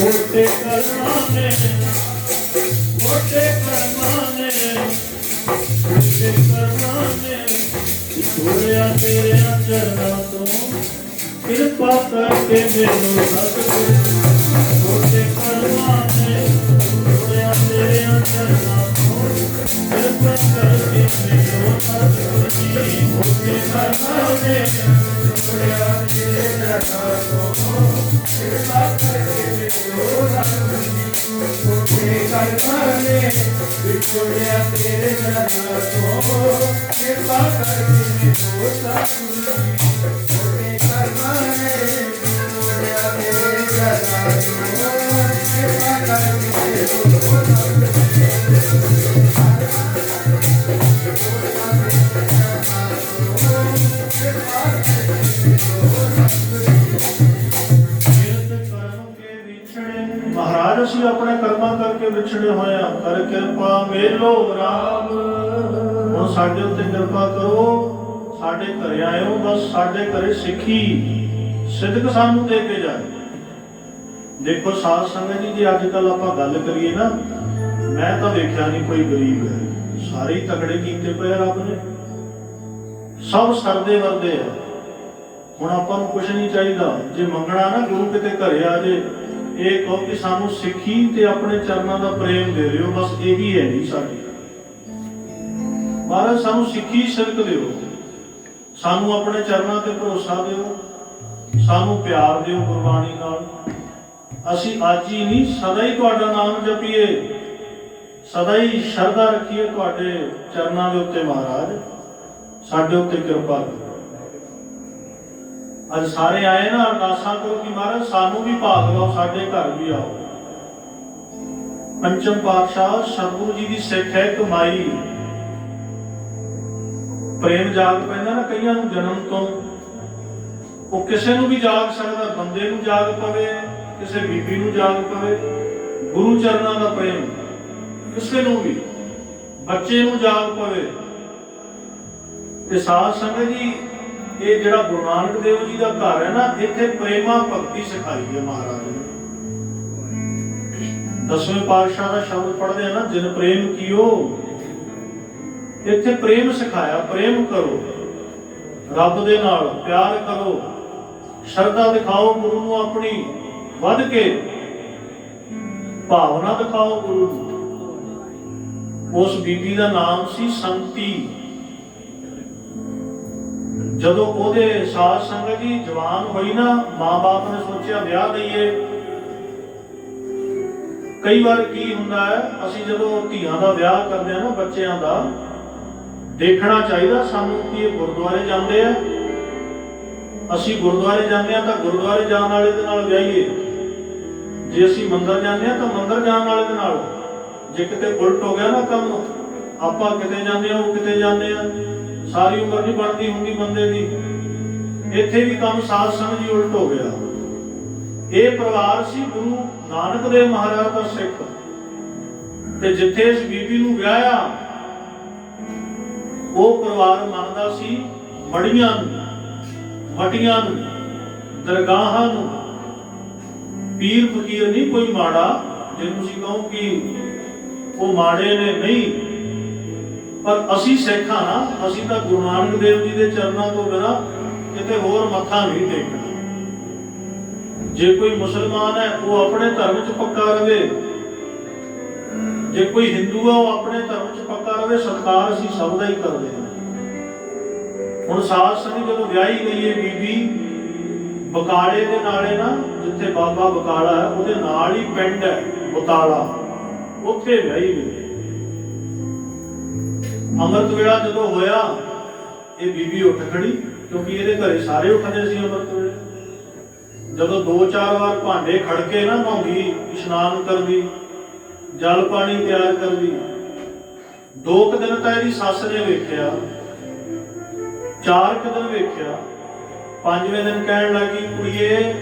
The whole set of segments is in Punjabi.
ਮੋਟੇ ਕਰਮਾਂ ਮੋਟੇ ਕਰਮਾਂ ਮੋਟੇ ਕਰਮਾਂ ਛੋੜਿਆ ਤੇਰੇ ਚਰਨਾਂ ਤੋਂ ਕਿਰਪਾ ਕਰਕੇ ਮੈਨੂੰ ਸਤਿਗੁਰੂ ਮੋਟੇ ਕਰਮਾਂ ਨੇ ਛੋੜਿਆ ਤੇਰੇ ਚਰਨਾਂ ਤੋਂ ਕਿਰਪਾ ਕਰਕੇ ਮੈਨੂੰ ਸਤਿਗੁਰੂ ਜੀ ਮੋਟੇ ਕਰਮਾਂ ਨੇ ਛੋੜਿਆ ਤੇਰੇ ਚਰਨਾਂ ਤੋਂ ਕਿਰਪਾ ਕਰਕੇ ਮੈਨੂੰ ਵਿਚੋੜਿਆ ਤੇਰੇ ਕਰਮਾਂ ਨੇ ਵਿਚੋੜਿਆ ਤੇਰੇ ਚਰਨਾਂ ਤੋਂ ਕਰਮਾਂ ਵਿਛੜੇ ਹੋਏ ਕਰ ਕਿਰਪਾ ਮੇਲੋ ਰਾਮ। ਹੁਣ ਸਾਡੇ ਉੱਤੇ ਕਿਰਪਾ ਕਰੋ, ਸਾਡੇ ਘਰੇ ਆਇਓ, ਬਸ ਸਾਡੇ ਘਰੇ ਸਿੱਖੀ। ਸਿੱਧਕ ਸਾਨੂੰ ਦੇ ਕੇ ਜਾਏ। ਦੇਖੋ, ਸਾਧ ਸੰਗਤ ਜੀ, ਜੇ ਅੱਜ ਕੱਲ ਆਪਾਂ ਗੱਲ ਕਰੀਏ ਨਾ, ਮੈਂ ਤਾਂ ਵੇਖਿਆ ਨਹੀਂ ਕੋਈ ਗਰੀਬ ਹੈ। ਸਾਰੇ ਤਕੜੇ ਕੀਤੇ ਪਏ ਆ ਰੱਬ ਨੇ। ਸਭ ਸਰਦੇ ਵਰਦੇ ਆ। ਹੁਣ ਆਪਾਂ ਨੂੰ ਕੁਝ ਨਹੀਂ ਚਾਹੀਦਾ। ਜੇ ਮੰਗਣਾ ਨਾ, ਗੁਰੂ ਕਿਤੇ ਘਰੇ ਆ ਜੇ ਇਹ ਕਹੋ ਕਿ ਸਾਨੂੰ ਸਿੱਖੀ ਤੇ ਆਪਣੇ ਚਰਨਾਂ ਦਾ ਪ੍ਰੇਮ ਦੇ ਦਿਓ ਬਸ ਇਹੀ ਹੈ ਜੀ ਸਾਡੀ। ਮਹਾਰਾਜ, ਸਾਨੂੰ ਸਿੱਖੀ ਸਿਰਕ ਦਿਓ। ਸਾਨੂੰ ਆਪਣੇ ਚਰਨਾਂ ਤੇ ਭਰੋਸਾ ਦਿਓ। ਸਾਨੂੰ ਪਿਆਰ ਦਿਓ ਗੁਰਬਾਣੀ ਨਾਲ। ਅਸੀਂ ਅੱਜ ਹੀ ਨਹੀਂ, ਸਦਾ ਹੀ ਤੁਹਾਡਾ ਨਾਮ ਜਪੀਏ। ਸਦਾ ਹੀ ਸ਼ਰਧਾ ਰੱਖੀਏ ਤੁਹਾਡੇ ਚਰਨਾਂ ਦੇ ਉੱਤੇ ਮਹਾਰਾਜ। ਸਾਡੇ ਉੱਤੇ ਕਿਰਪਾ ਕਰੋ ਅੱਜ ਸਾਰੇ ਆਏ ਨਾ ਅਰਦਾਸਾਂ ਕਰੋ ਕਿ ਮਹਾਰਾਜ ਸਾਨੂੰ ਵੀ ਭਾਗ ਲਓ, ਸਾਡੇ ਘਰ ਵੀ ਆਓ। ਪੰਚਮ ਪਾਤਸ਼ਾਹ ਸਤਿਗੁਰੂ ਜੀ ਦੀ ਸਿੱਖ ਹੈ, ਕਮਾਈ। ਪ੍ਰੇਮ ਜਾਗ ਪੈਂਦਾ ਨਾ ਕਈਆਂ ਨੂੰ ਜਨਮ ਤੋਂ। ਉਹ ਕਿਸੇ ਨੂੰ ਵੀ ਜਾਗ ਸਕਦਾ, ਬੰਦੇ ਨੂੰ ਜਾਗ ਪਵੇ, ਕਿਸੇ ਬੀਬੀ ਨੂੰ ਜਾਗ ਪਵੇ। ਗੁਰੂ ਚਰਨਾਂ ਦਾ ਪ੍ਰੇਮ, ਕਿਸੇ ਨੂੰ ਵੀ। ਬੱਚੇ ਨੂੰ ਜਾਗ ਪਵੇ। ਤੇ ਸਾਧ ਸੰਗਤ ਜੀ ਇਹ ਜਿਹੜਾ ਗੁਰੂ ਨਾਨਕ ਦੇਵ ਜੀ ਦਾ ਘਰ ਹੈ ਨਾ, ਇੱਥੇ ਪ੍ਰੇਮਾ ਭਗਤੀ ਸਿਖਾਈ ਹੈ ਮਹਾਰਾਜ ਨੇ। ਦਸਵੇਂ ਪਾਤਸ਼ਾਹ ਦਾ ਸ਼ਬਦ ਪੜ੍ਹਦੇ ਆ ਨਾ, ਜਿਨ ਪ੍ਰੇਮ ਕੀਓ, ਇੱਥੇ ਪ੍ਰੇਮ ਸਿਖਾਇਆ, ਪ੍ਰੇਮ ਕਰੋ, ਰੱਬ ਦੇ ਨਾਲ ਪਿਆਰ ਕਰੋ, ਸ਼ਰਧਾ ਦਿਖਾਓ ਗੁਰੂ ਨੂੰ ਆਪਣੀ, ਵੱਧ ਕੇ, ਭਾਵਨਾ ਦਿਖਾਓ ਗੁਰੂ ਨੂੰ। ਉਸ ਬੀਬੀ ਦਾ ਨਾਮ ਸੀ ਸੰਤੀ। ਜਦੋਂ ਉਹਦੇ ਸਾਧ ਸੰਗਤ ਜੀ ਜਵਾਨ ਹੋਈ ਨਾ, ਮਾਂ-ਬਾਪ ਨੇ ਸੋਚਿਆ ਵਿਆਹ ਦਈਏ। ਕਈ ਵਾਰ ਕੀ ਹੁੰਦਾ ਹੈ, ਅਸੀਂ ਜਦੋਂ ਧੀਆਂ ਦਾ ਵਿਆਹ ਕਰਦੇ ਆ ਨਾ ਬੱਚਿਆਂ ਦਾ, ਦੇਖਣਾ ਚਾਹੀਦਾ ਸਾਨੂੰ ਕਿ ਇਹ ਗੁਰਦੁਆਰੇ ਜਾਂਦੇ ਆ। ਅਸੀਂ ਗੁਰਦੁਆਰੇ ਜਾਂਦੇ ਆ ਤਾਂ ਗੁਰਦੁਆਰੇ ਜਾਣ ਵਾਲੇ ਦੇ ਨਾਲ ਵਿਆਹੀਏ। ਜੇ ਅਸੀਂ ਮੰਦਰ ਜਾਂਦੇ ਆ ਤਾਂ ਮੰਦਰ ਜਾਣ ਵਾਲੇ ਦੇ ਨਾਲ। ਜੇ ਕਿਤੇ ਉਲਟ ਹੋ ਗਿਆ ਨਾ ਕੰਮ, ਆਪਾਂ ਕਿਤੇ ਜਾਂਦੇ ਆ ਉਹ ਕਿਤੇ ਜਾਂਦੇ ਆ। ਸਾਰੀ ਉਮਰ ਨਹੀਂ ਬਣਦੀ ਹੁੰਦੀ ਬੰਦੇ ਦੀ। ਇੱਥੇ ਵੀ ਕੰਮ ਸਾਧ ਸੰਗਤ ਜੀ ਉਲਟ ਹੋ ਗਿਆ। ਇਹ ਪਰਿਵਾਰ ਸੀ ਗੁਰੂ ਨਾਨਕ ਦੇਵ ਮਹਾਰਾਜ ਦਾ ਸਿੱਖ। ਤੇ ਜਿੱਥੇ ਇਸ ਬੀਬੀ ਨੂੰ ਵਿਆਹਿਆ, ਉਹ ਪਰਿਵਾਰ ਮੰਨਦਾ ਸੀ ਮੜੀਆਂ ਨੂੰ, ਮਟੀਆਂ ਨੂੰ, ਦਰਗਾਹਾਂ ਨੂੰ। ਪੀਰ ਫਕੀਰ ਨਹੀਂ ਕੋਈ ਮਾੜਾ, ਜੇ ਤੁਸੀਂ ਕਹੋ ਕਿ ਉਹ ਮਾੜੇ ਨੇ, ਨਹੀਂ। ਪਰ ਅਸੀਂ ਸਿੱਖ ਸਿੱਖਾਂ ਨਾ, ਅਸੀਂ ਤਾਂ ਗੁਰੂ ਨਾਨਕ ਦੇਵ ਜੀ ਦੇ ਚਰਨਾਂ ਤੋਂ ਬਿਨਾਂ ਕਿਤੇ ਹੋਰ ਮੱਥਾ ਨਹੀਂ ਟੇਕਣਾ। ਜੇ ਕੋਈ ਮੁਸਲਮਾਨ ਹੈ, ਉਹ ਆਪਣੇ ਧਰਮ 'ਚ ਪੱਕਾ ਰਹੇ ਜੇ ਕੋਈ ਹਿੰਦੂ ਆ ਉਹ ਆਪਣੇ ਧਰਮ 'ਚ ਪੱਕਾ ਰਹੇ ਸਤਕਾਰ ਅਸੀਂ ਸਭ ਦਾ ਹੀ ਕਰਦੇ ਹਾਂ। ਹੁਣ ਸਾਧ ਸੰਗਤ ਜਦੋਂ ਵਿਆਹੀ ਗਈ ਹੈ ਬੀਬੀ, ਬਕਾਲੇ ਦੇ ਨਾਲੇ ਨਾ, ਜਿੱਥੇ ਬਾਬਾ ਬਕਾਲਾ ਹੈ, ਉਹਦੇ ਨਾਲ ਹੀ ਪਿੰਡ ਹੈ ਬਤਾਲਾ ਉੱਥੇ ਵਿਆਹੀ ਗਈ। ਅੰਮ੍ਰਿਤ ਵੇਲਾ ਜਦੋਂ ਹੋਇਆ, ਇਹ ਬੀਬੀ ਉੱਠ ਖੜੀ, ਕਿਉਂਕਿ ਇਹਦੇ ਘਰੇ ਸਾਰੇ ਉੱਠਦੇ ਸੀ ਅੰਮ੍ਰਿਤ ਵੇਲੇ। ਜਦੋਂ ਦੋ ਚਾਰ ਵਾਰ ਭਾਂਡੇ ਖੜਕੇ ਨਾ ਨਹਾਉਂਦੀ ਇਸ਼ਨਾਨ ਕਰਦੀ, ਜਲ ਪਾਣੀ ਤਿਆਰ ਕਰਦੀ, ਦੋ ਕੁ ਦਿਨ ਤਾਂ ਇਹਦੀ ਸੱਸ ਨੇ ਵੇਖਿਆ, ਚਾਰ ਕੁ ਦਿਨ ਵੇਖਿਆ, ਪੰਜਵੇਂ ਦਿਨ ਕਹਿਣ ਲੱਗੀ, ਕੁੜੀਏ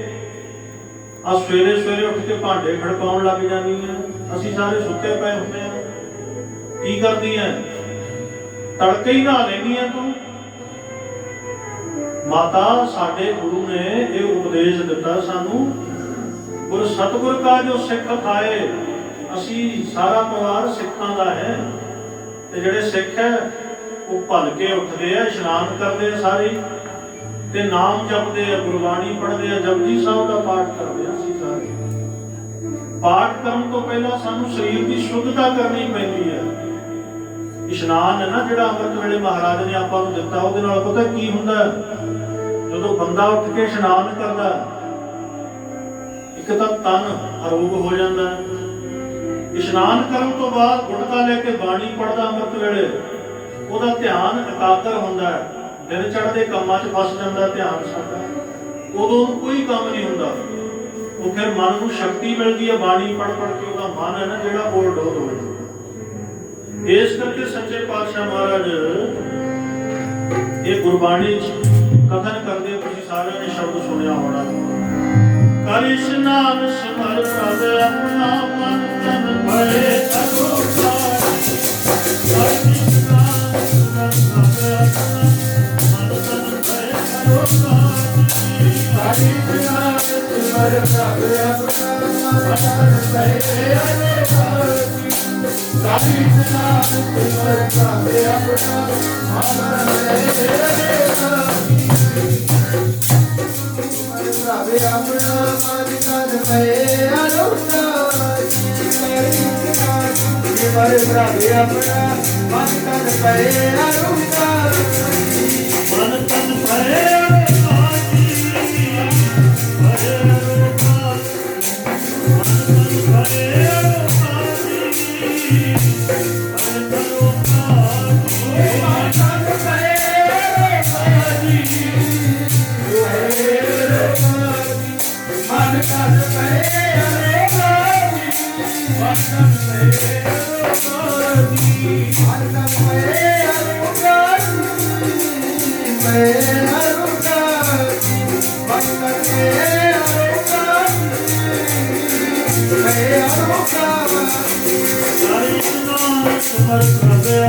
ਆ ਸਵੇਰੇ ਸਵੇਰੇ ਉੱਠ ਕੇ ਭਾਂਡੇ ਖੜਕਾਉਣ ਲੱਗ ਜਾਂਦੀ ਆ, ਅਸੀਂ ਸਾਰੇ ਸੁੱਤੇ ਪਏ ਹੁੰਦੇ ਆ। ਕੀ ਕਰਦੀ ਐ ਤੜਕੇ ਹੀ ਨਹਾ ਲੈਂਦੀ ਆ ਤੂੰ। ਮਾਤਾ, ਸਾਡੇ ਗੁਰੂ ਨੇ ਇਹ ਉਪਦੇਸ਼ ਦਿੱਤਾ ਸਾਨੂੰ, ਗੁਰ ਸਤਗੁਰ ਕਾ ਜੋ ਸਿੱਖ ਖਾਏ, ਅਸੀਂ ਸਾਰਾ ਪਰਿਵਾਰ ਸਿੱਖਾਂ ਦਾ ਹੈ। ਤੇ ਜਿਹੜੇ ਸਿੱਖ ਹੈ, ਉਹ ਭਲ ਕੇ ਉੱਠਦੇ ਆ, ਇਸ਼ਨਾਨ ਕਰਦੇ ਆ ਸਾਰੇ। ਤੇ ਨਾਮ ਜਪਦੇ ਆ, ਗੁਰਬਾਣੀ ਪੜ੍ਹਦੇ ਆ, ਜਪਜੀ ਸਾਹਿਬ ਦਾ ਪਾਠ ਕਰਦੇ ਆ ਅਸੀਂ ਸਾਰੇ। ਪਾਠ ਕਰਨ ਤੋਂ ਪਹਿਲਾਂ ਸਾਨੂੰ ਸਰੀਰ ਦੀ ਸ਼ੁੱਧਤਾ ਕਰਨੀ ਪੈਂਦੀ ਹੈ। ਇਸ਼ਨਾਨ ਹੈ ਨਾ ਜਿਹੜਾ ਅੰਮ੍ਰਿਤ ਵੇਲੇ ਮਹਾਰਾਜ ਨੇ ਆਪਾਂ ਨੂੰ ਦਿੱਤਾ, ਉਹਦੇ ਨਾਲ ਪਤਾ ਕੀ ਹੁੰਦਾ ਜਦੋਂ ਬੰਦਾ ਉੱਠ ਕੇ ਇਸ਼ਨਾਨ ਕਰਦਾ, ਇੱਕ ਤਾਂ ਤਨ ਅਰੋਗ ਹੋ ਜਾਂਦਾ ਇਸ਼ਨਾਨ ਕਰਨ ਤੋਂ ਬਾਅਦ ਗੁਟਕਾ ਲੈ ਕੇ ਬਾਣੀ ਪੜਦਾ ਅੰਮ੍ਰਿਤ ਵੇਲੇ, ਉਹਦਾ ਧਿਆਨ ਇਕਾਗਰ ਹੁੰਦਾ ਹੈ। ਦਿਨ ਚੜ੍ਹਦੇ ਕੰਮਾਂ 'ਚ ਫਸ ਜਾਂਦਾ ਧਿਆਨ ਸਾਡਾ। ਉਦੋਂ ਕੋਈ ਕੰਮ ਨਹੀਂ ਹੁੰਦਾ। ਉਹ ਫਿਰ ਮਨ ਨੂੰ ਸ਼ਕਤੀ ਮਿਲਦੀ ਹੈ, ਬਾਣੀ ਪੜ ਪੜ ਕੇ ਉਹਦਾ ਮਨ ਹੈ ਨਾ ਜਿਹੜਾ ਬੋਲਡੋਲ ਹੋ ਜਾਂਦਾ। ਇਸ ਕਰਕੇ ਸੱਚੇ ਪਾਤਸ਼ਾਹ ਮਹਾਰਾਜ ਇਹ ਗੁਰਬਾਣੀ 'ਚ ਕਥਨ ਕਰਦੇ ਹੋ, ਤੁਸੀਂ ਸਾਰਿਆਂ ਨੇ ਸ਼ਬਦ ਸੁਣਿਆ ਹੋਣਾ। ਕਰ ਇਸ਼ਨਾਨ ਪ੍ਰਭ ਆਪਣਾ ਮਨ ਤਨ ਭਏ ਸਭੋ ਸਾਰੀ ਕਰ ਇਸ਼ਨਾਨ ਪ੍ਰਭ ਮਨ ਤਨ ਭਏ ਸਭੋ ਸਾਰੀ ਕਰ ਇਸ਼ਨਾਨ ਪ੍ਰਭ ਆਪਣਾ ਮਨ ਤਨ ਭਏ ਸਭੋ ਸਾਰੀ ਸਾਰੀ ਇਸ਼ਨਾਨ ਸਿਮਰ ਪ੍ਰਭ ਆਪਣਾ ਮਨ ਤਨ ਭਏ ਆਪਣਾ ਮਨ ਤਨ ਪਏ ਅਰੁਣਾ ਮਰ ਪ੍ਰਭੇ ਆਪਣਾ ਮਨ ਤਨ ਪਏ ਅਰੁਣਾ ਮਨ ਤਨ ਭਏ ਮਨ ਤਨ